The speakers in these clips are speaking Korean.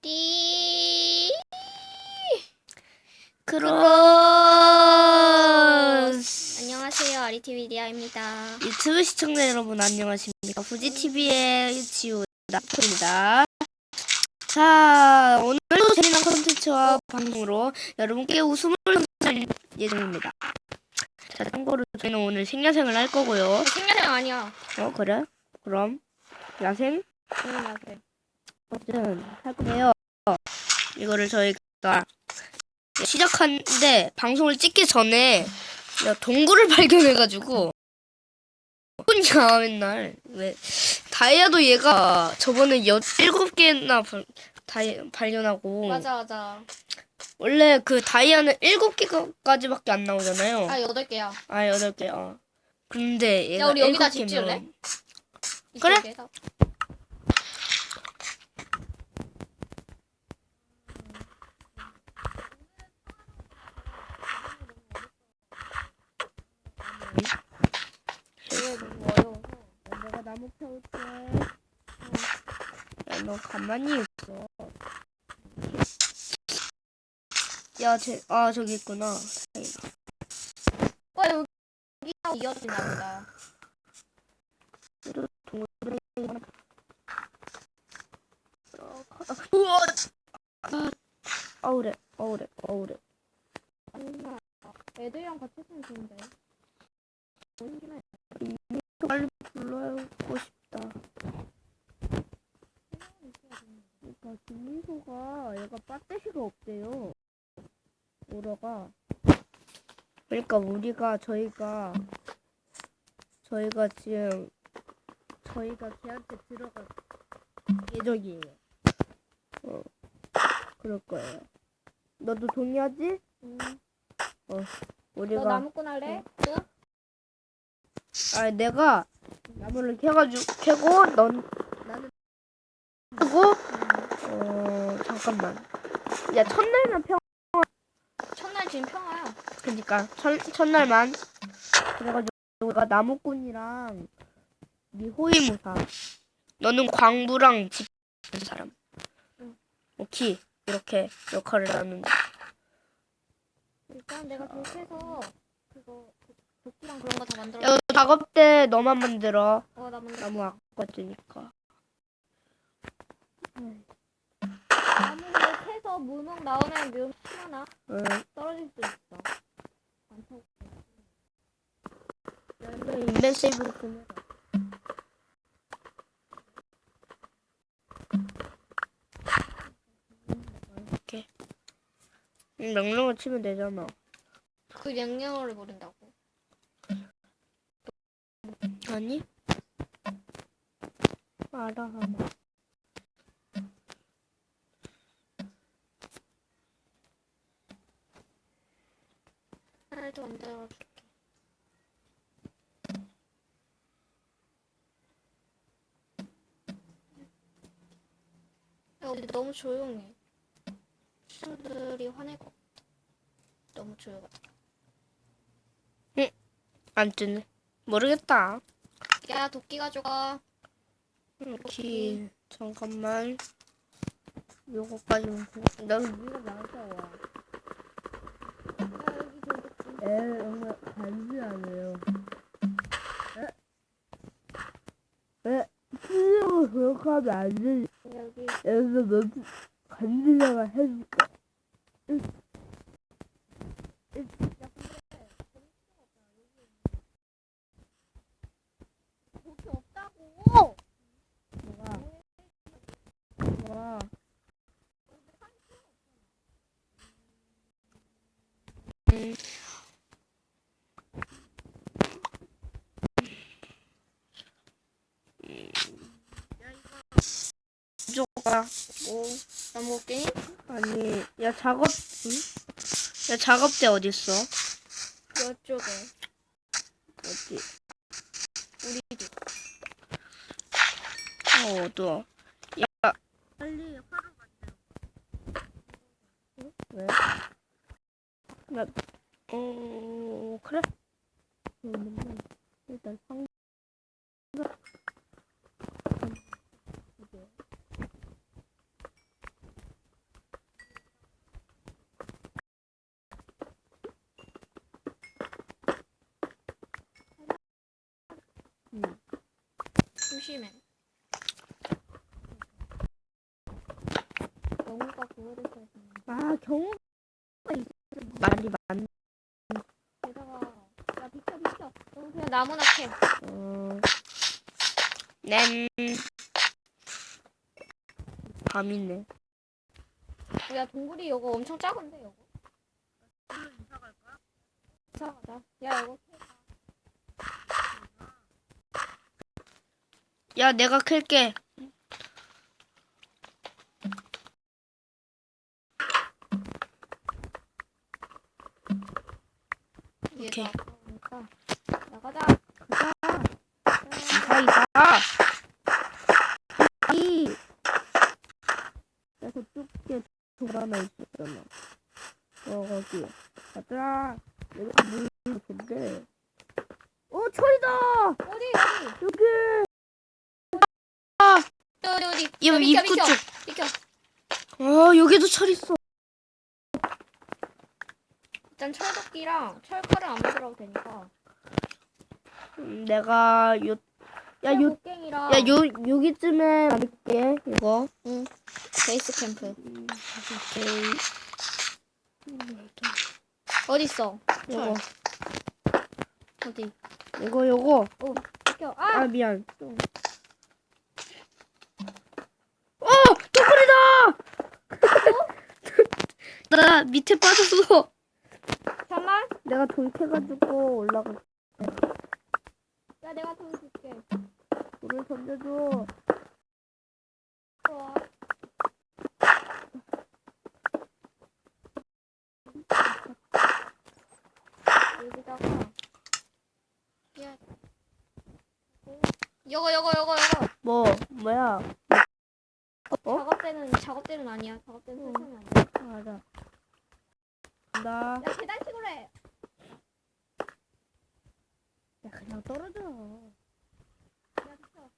띠. 크로스 안녕하세요. 아리티비 디아입니다. 유튜브 시청자 여러분 안녕하십니까 후지TV의 지우다입니다 자 오늘도 재미난 콘텐츠와 방송으로 여러분께 웃음을 전할 예정입니다 자 참고로 저희는 오늘 생야생을 할 거고요 생야생 아니야. 어 그래? 그럼 야생? 응. 어쨌든 할 건데요 이거를 저희가 시작하는데 방송을 찍기 전에 야, 동굴을 발견해가지고 혼자 맨날 왜 다이아도 얘가 저번에 여 일곱 개나 발, 다이, 발견하고 맞아, 맞아. 원래 그 다이아는 일곱 개까지밖에 안 나오잖아요. 아, 여덟 개야. 아 여덟 개. 어. 근데 얘가 야, 우리 여기다 집 지을래? 그래? 이쪽에다. 이거 너무 어려워서. 야, 내가 나무 펴올게. 야, 너 가만히 있어. 야, 쟤, 아, 저기 있구나. 와, 여기가 이어진다 보다. 동굴에 우와! 아, 어우래, 어우래, 어우래. 애들이랑 같이 있으면 좋은데. 빨리 불러고 싶다. 그러니까 김민소가 얘가 배터리가 없대요. 오러가. 그러니까 우리가 저희가 저희가 지금 저희가 걔한테 들어갈 예정이에요. 어, 그럴 거예요. 너도 동의하지? 응. 우리가 너 나무꾼 할래? 또? 아 내가 나무를 캐가지고 캐고 넌 나는 캐고 어 잠깐만. 야 첫날만 평 첫날 지금 평화야. 그니까 첫 첫날만. 그래가지고 우리가 나무꾼이랑 네 호위무사. 너는 광부랑 집 사람. 응. 오케이. 이렇게 역할을 나눈 일단 내가 그렇게 도끼랑 그런 거 다 만들어. 야 작업대 너만 만들어 어, 나 만들어. 나무 아까지니까 나무를 캐서 물먹 나오면 묘 하나 응. 떨어질 수 있어. 안 타고. 인벤 세이브로 보내라 이렇게 응, 명령을 치면 되잖아 그 명령어를 모른다고. 아니? 알아 하나 하나도 만들어 줄게. 야, 우리 너무 조용해. 친구들이 화낼 것 같아. 너무 조용해. 안 뜨네 모르겠다 야, 도끼 가져가. 이렇게 잠깐만 요거까지 나 이거 나서 와 야, 여기 도끼. 에 정말 간지나네요 에? 에? 수영을 그렇게 하면 안 되지 여기. 여기서 너 간지나가 해줄게 도끼 없다고! 뭐가 음. 조가 뭐, 나무 게임? 아니 야 작업 응? 야 작업대 어디 있어? 이쪽에. 어디? 우리 집. 어 어두워. 야 빨리 화로 만들어. 응? 왜? 나 어, 그래. 그러면 일단 상. 이게 심해. 영우가 그거를 써야 돼. 아 경우가 있어. 말이 많. 게다가 야 비켜 비켜. 너 그냥 나무나 캐. 어. Nem. 밤이네. 야 동굴이 이거 엄청 작은데 이거. 이사 갈까? 이사 가자. 야 이거 야 내가 클게. 오케이. 얘가 아까우니까. 나가자. 이사 이사. 이. 야 저쪽에 돌 하나 있었잖아. 어 거기. 가자. 여기 물 좋은데. 어 철이다. 어디 어디 여기. 어디 어디. 이 야, 비켜, 입구 비켜. 쪽. 비켜. 아 여기도 철 있어. 일단 철도끼랑 철칼을 안 만들어도 되니까. 음, 내가 요. 야, 요, 곡괭이랑 야, 요, 여기쯤에 만들게, 이거. 베이스 캠프. 오케이. 어디 있어? 요거, 어디? 이거, 요거. 오, 비켜. 아, 아, 미안. 어! 동굴이다! 나 밑에 빠졌어. 잠만. 내가 돌 캐가지고 올라가. 야, 내가 돈 줄게. 돌을 던져줘. 좋아. 여기다가 야, 요거 요거 요거 요거 뭐, 뭐야? 어? 작업대는 작업대는 아니야. 작업대는 설정이 아니야. 맞아. 나. 야, 계단식으로 해. 야, 그냥 떨어져. 야, 비켜.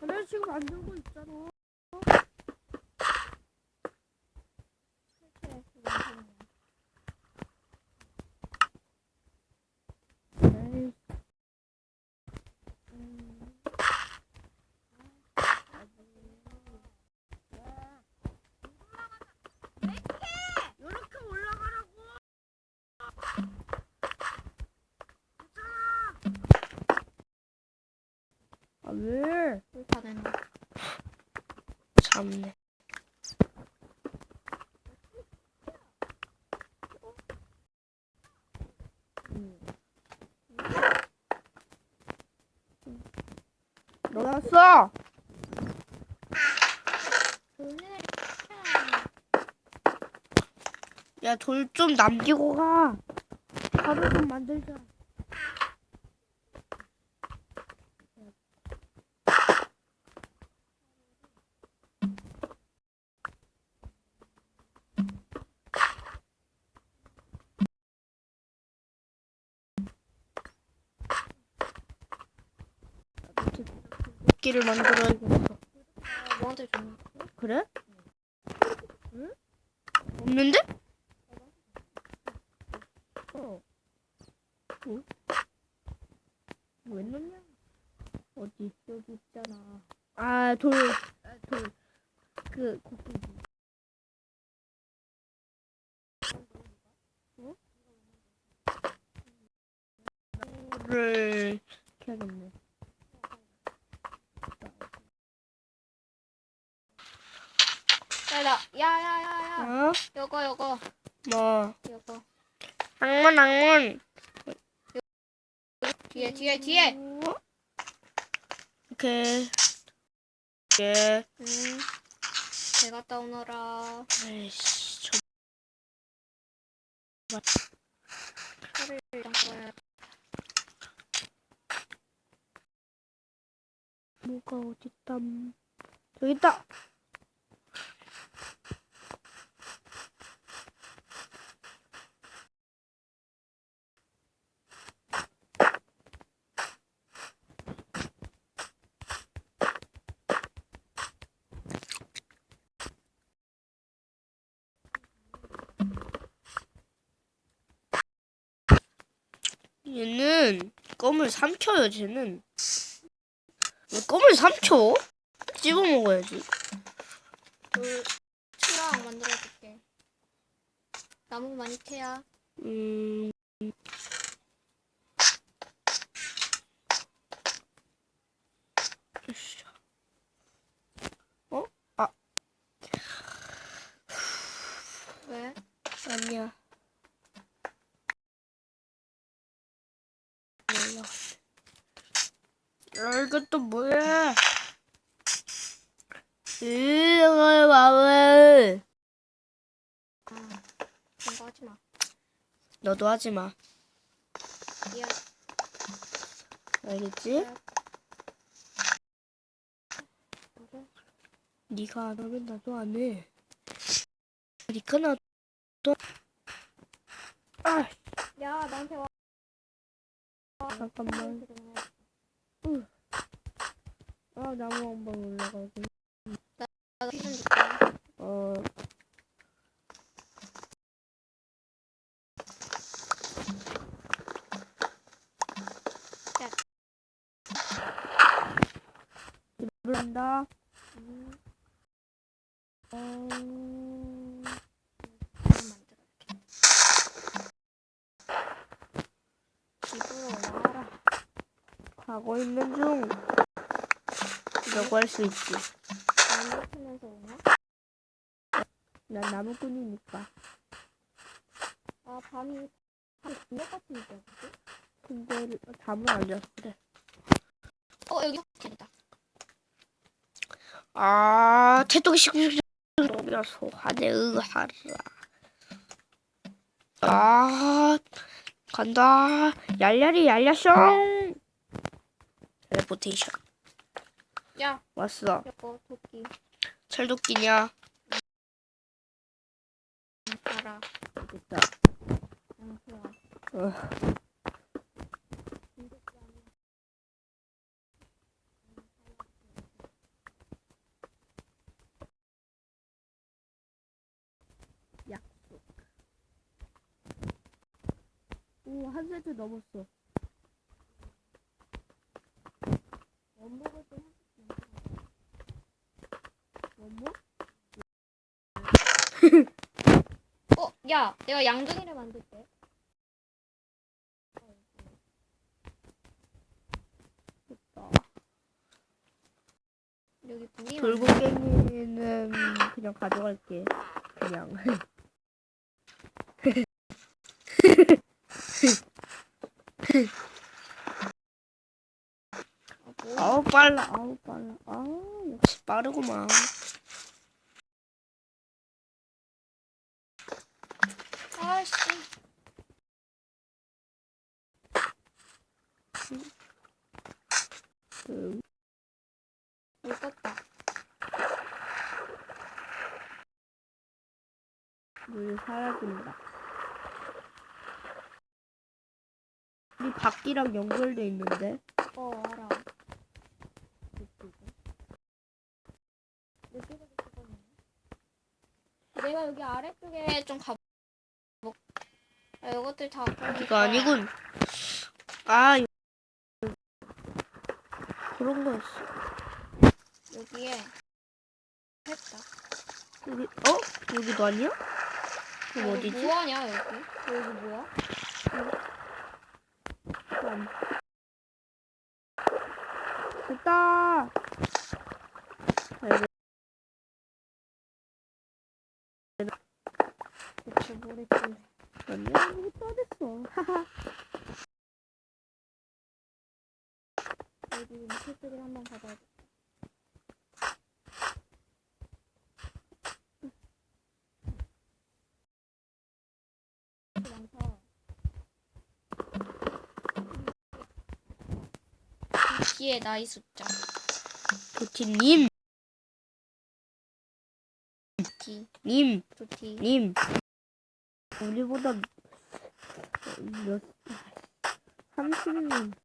그래, 지금 안 들고 있잖아. 설치해. 이거 에이, 이렇게 올라가라고. 아 왜? 불타는 참네. 넣었어. 돌리는 야돌 좀 남기고 가. 가루 좀 만들자. 끼를 만들어야겠어. 아, 너한테 줬나? 그래? 응? 없는데? 어. 어? 왜 넣냐? 어디? 여기 있잖아. 아, 돌. 아, 돌. 그, 곡괭이. 어? 를 켜야겠네. 나, 야, 야, 야, 야. 어? 요거, 요거, 뭐. 요거. 악문, 악문. 뒤에, 뒤에, 뒤에. 오케이. 예. 응. 잘 갔다 오너라. 아이씨, 저 칼을 일단 꺼야 뭐가 어딨다. 저기 있다. 얘는 껌을 삼켜요, 쟤는. 왜 껌을 삼켜? 씹어 먹어야지. 돌 추랑 만들어줄게. 나무 많이 캐야. 음. 어? 아, 왜? 아니야. 몰라. 야, 이것도 뭐야? 으아, 와와. 아, 그런 거 하지 마. 너도 하지 마. 야, 알겠지? 야. 그래? 네가 안 하면 나도 안 해. 니가 나도 아 야, 나한테 와. 잠깐만. 아 나무 한 번 올라가고. 줄게. 어. 야. 부른다. 음, 어. 가고 있는 중. 라고 할 수 있지. 나무? 난 나무꾼이니까. 아, 밤이 진짜 같으니까 그지? 근데 잠을 안 잤어. 그래. 어, 여기 확실이다. 아, 태동이 시끄러워서 하네, 으하라. 아, 간다. 얄얄이 얄얄숑. 텔레포테이션. 야, 왔어. 여보, 도끼. 철도끼냐? 됐다. 응, 좋아. 어. 약속. 오, 한 세트 넘었어. 좀 뭐뭐? 어, 야, 내가 양동이를 만들게. 여기 분이 돌고갱이는 그냥 가져갈게. 그냥. 뭐? 아우 빨라. 아우 빨라. 아 역시 빠르구만. 아씨. 음, 물 껐다. 물 사라진다. 우리 바퀴랑 연결돼 있는데. 어, 알아. 내가 여기 아래쪽에 좀 가. 뭐, 아, 이것들 다. 이거 아니군. 아 요- 그런 거였어. 여기에 했다. 여기 어 여기도 아니야? 그럼 여기 어디지? 뭐하냐 여기? 여기 뭐야? 음. 됐다. 대체 모르겠네. 아니야 안 했어. 하하. 여기 인쇄들이 한번 받아야 돼. 많다. 나이 숫자. 도티님 기, 님. 도티. 님 우리보다 몇 30님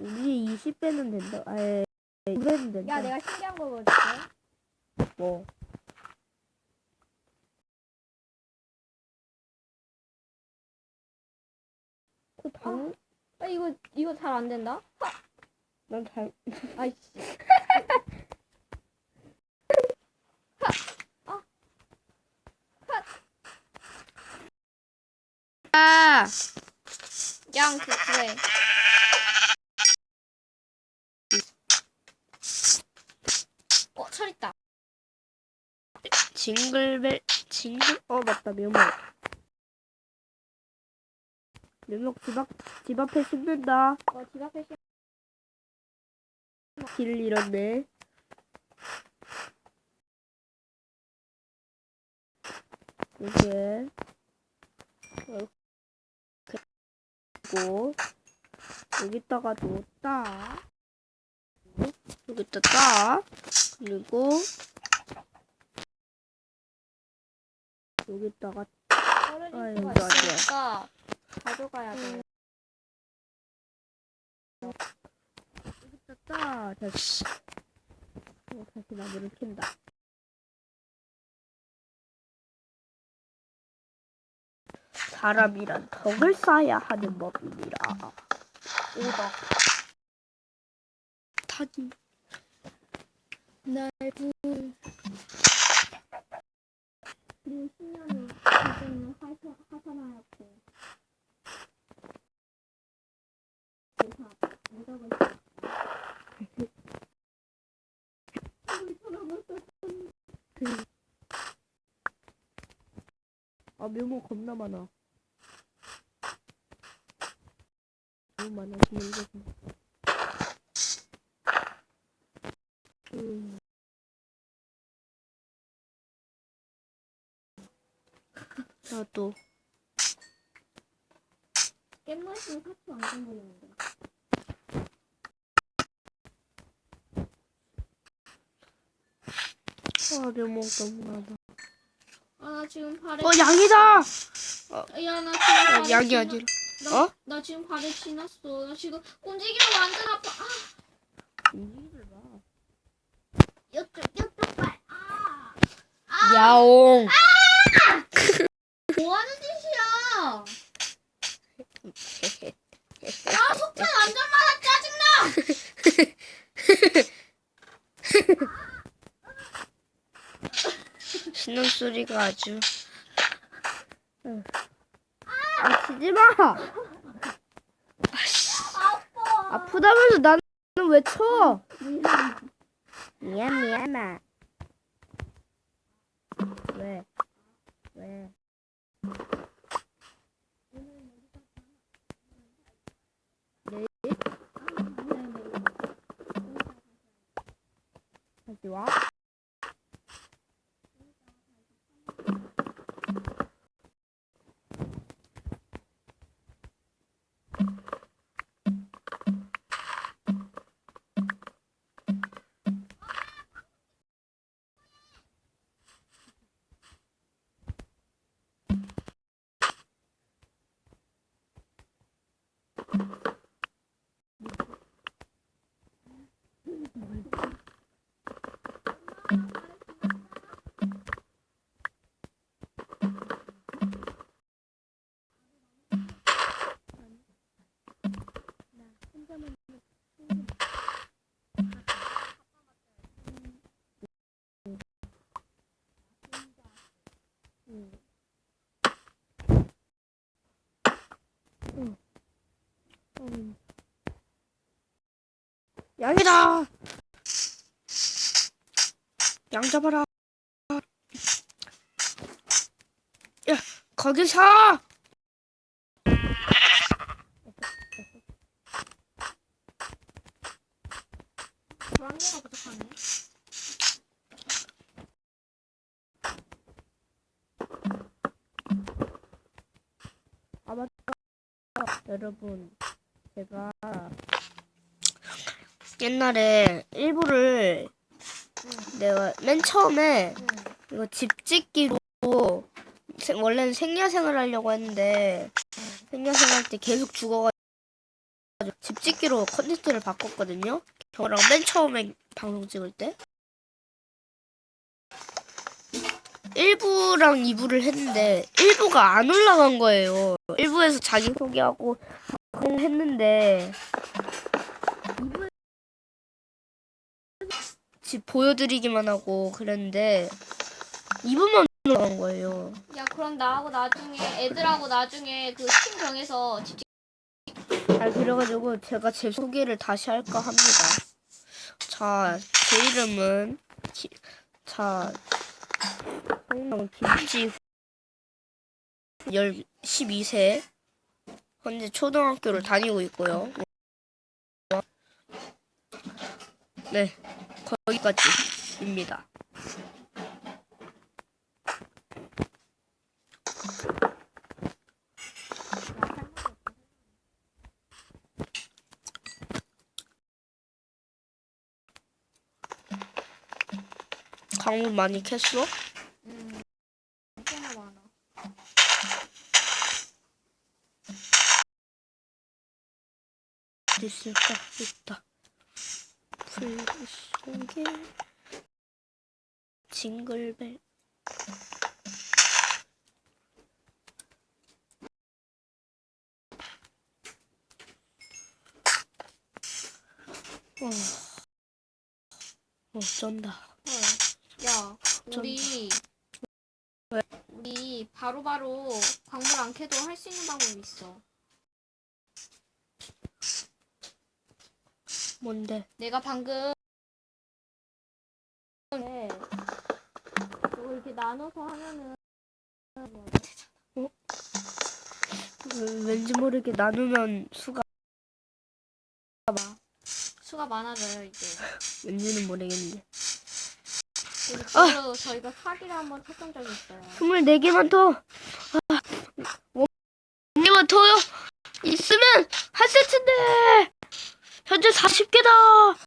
우리 20배는 된다 아예 2배는 된다 야, 내가 신기한 거 보여줄게. 뭐 그 방, 아 이거 이거 잘 안 된다. 난 잘, 아이씨. 아! 양 그래. 어, 철 있다. 징글벨, 징글, 어, 맞다, 묘목. 묘목 집 앞, 집 앞에 심는다. 어, 집 앞에 시... 길을 잃었네. 이게, 그리고, 여기다가 놓다. 여기다 따. 그리고, 여기다가 떨어질 아, 수가 이거 아니야. 있으니까 가져가야 돼. 따. 다시. 어, 다시 나무를 캔다. 사람이란 덕을 쌓아야 하는 법이니라. 오덕. 타니. 날 부. 아, 묘목 겁나 많아. 너무 많아, 지금 이거. 음. 나도. 깻맛이 사치 완전 보이는데. 아, 묘목 너무 많아. 아, 나 지금 발에. 어, 양이다! 야, 나 지금 아, 발에. 양이 지나- 아니라. 나, 어? 나 지금 발에 지났어. 나 지금 움직이면 완전 아파. 아, 이를 봐. 이쪽, 이쪽 발. 아, 야옹. 뭐 하는 짓이야? 아, 완전 많아. 짜증나. 신음 소리가 아주. 아, 치지 마! 아프다면서 나는 왜 쳐? 미안, 미안아. 왜? 왜? 네? 다 시 와? 음. 양이다! 양 잡아라. 야, 거기 서! 그런 개가 부족하네. 아, 맞다. 여러분, 제가 옛날에 일부를 내가 맨 처음에 응. 이거 집 짓기로 생- 원래는 생야생을 하려고 했는데 생야생 할 때 계속 죽어가지고 집 짓기로 컨텐츠를 바꿨거든요. 저랑 맨 처음에 방송 찍을 때 1부랑 2부를 했는데 1부가 안 올라간 거예요. 1부에서 자기소개하고 했는데 2부에 집 보여드리기만 하고 그랬는데 2부만 올라간 거예요. 야 그럼 나하고 나중에 애들하고 나중에 그 팀 정해서 집아 그래가지고 제가 제 소개를 다시 할까 합니다. 자, 제 이름은 기, 자 김지 12세 현재 초등학교를 다니고 있고요. 네, 거기까지입니다. 광물 많이 캤어? 음, 꽤나 많아. 어디 있을까? 있다. 풀 속에 징글벨. 어, 어, 쩐다. 헐. 야 우리 왜? 우리 바로 바로 광물 안 캐도 할 수 있는 방법이 있어. 뭔데? 내가 방금 네. 이거 이렇게 나눠서 하면은 왜- 왠지 모르게 나누면 수가 수가 많아져요 이제. 왠지는 모르겠는데. 그리고 그걸로 저희가 사기를 한번 쳤던 적이 있어요. 24개만 더. 아, 원개만 더요. 있으면 한 세트인데. 현재 40개다.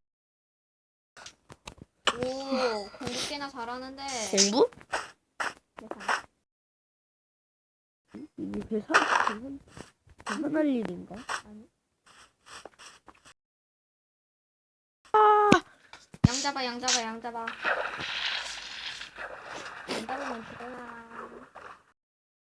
오 공부 꽤나 잘하는데 공부? 이게 계산? 계산? 계산할 일인가? 아니. 아, 양 잡아 양 잡아 양 잡아. 양 잡으면 되잖아.